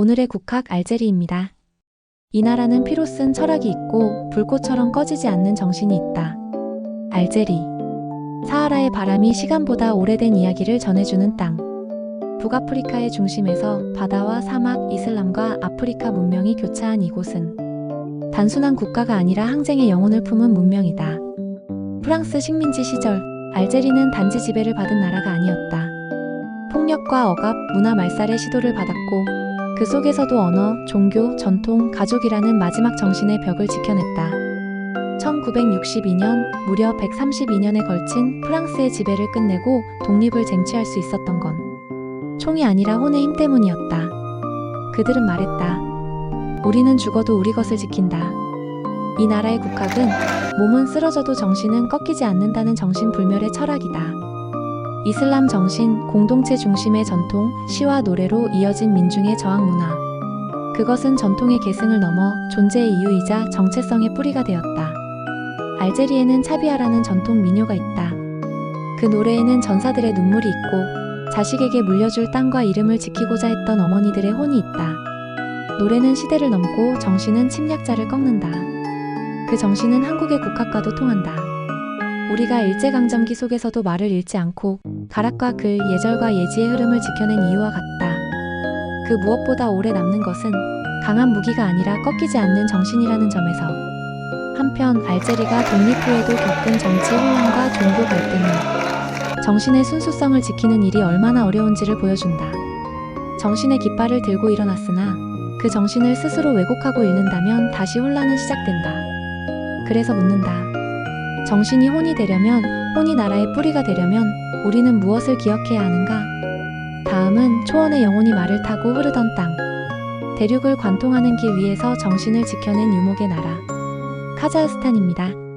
오늘의 국학 알제리입니다. 이 나라는 피로 쓴 철학이 있고 불꽃처럼 꺼지지 않는 정신이 있다. 알제리. 사하라의 바람이 시간보다 오래된 이야기를 전해주는 땅. 북아프리카의 중심에서 바다와 사막, 이슬람과 아프리카 문명이 교차한 이곳은 단순한 국가가 아니라 항쟁의 영혼을 품은 문명이다. 프랑스 식민지 시절, 알제리는 단지 지배를 받은 나라가 아니었다. 폭력과 억압, 문화 말살의 시도를 받았고, 그 속에서도 언어, 종교, 전통, 가족이라는 마지막 정신의 벽을 지켜냈다. 1962년, 무려 132년에 걸친 프랑스의 지배를 끝내고 독립을 쟁취할 수 있었던 건 총이 아니라 혼의 힘 때문이었다. 그들은 말했다. 우리는 죽어도 우리 것을 지킨다. 이 나라의 국학은 몸은 쓰러져도 정신은 꺾이지 않는다는 정신불멸의 철학이다. 이슬람 정신, 공동체 중심의 전통, 시와 노래로 이어진 민중의 저항 문화. 그것은 전통의 계승을 넘어 존재의 이유이자 정체성의 뿌리가 되었다. 알제리에는 차비아라는 전통 민요가 있다. 그 노래에는 전사들의 눈물이 있고 자식에게 물려줄 땅과 이름을 지키고자 했던 어머니들의 혼이 있다. 노래는 시대를 넘고 정신은 침략자를 꺾는다. 그 정신은 한국의 국학과도 통한다. 우리가 일제강점기 속에서도 말을 잃지 않고 가락과 글, 예절과 예지의 흐름을 지켜낸 이유와 같다. 그 무엇보다 오래 남는 것은 강한 무기가 아니라 꺾이지 않는 정신이라는 점에서 한편 알제리가 독립 후에도 겪은 정치 혼란과 종교 갈등은 정신의 순수성을 지키는 일이 얼마나 어려운지를 보여준다. 정신의 깃발을 들고 일어났으나 그 정신을 스스로 왜곡하고 잃는다면 다시 혼란은 시작된다. 그래서 묻는다. 정신이 혼이 되려면, 혼이 나라의 뿌리가 되려면 우리는 무엇을 기억해야 하는가? 다음은 초원의 영혼이 말을 타고 흐르던 땅. 대륙을 관통하는 길 위에서 정신을 지켜낸 유목의 나라. 카자흐스탄입니다.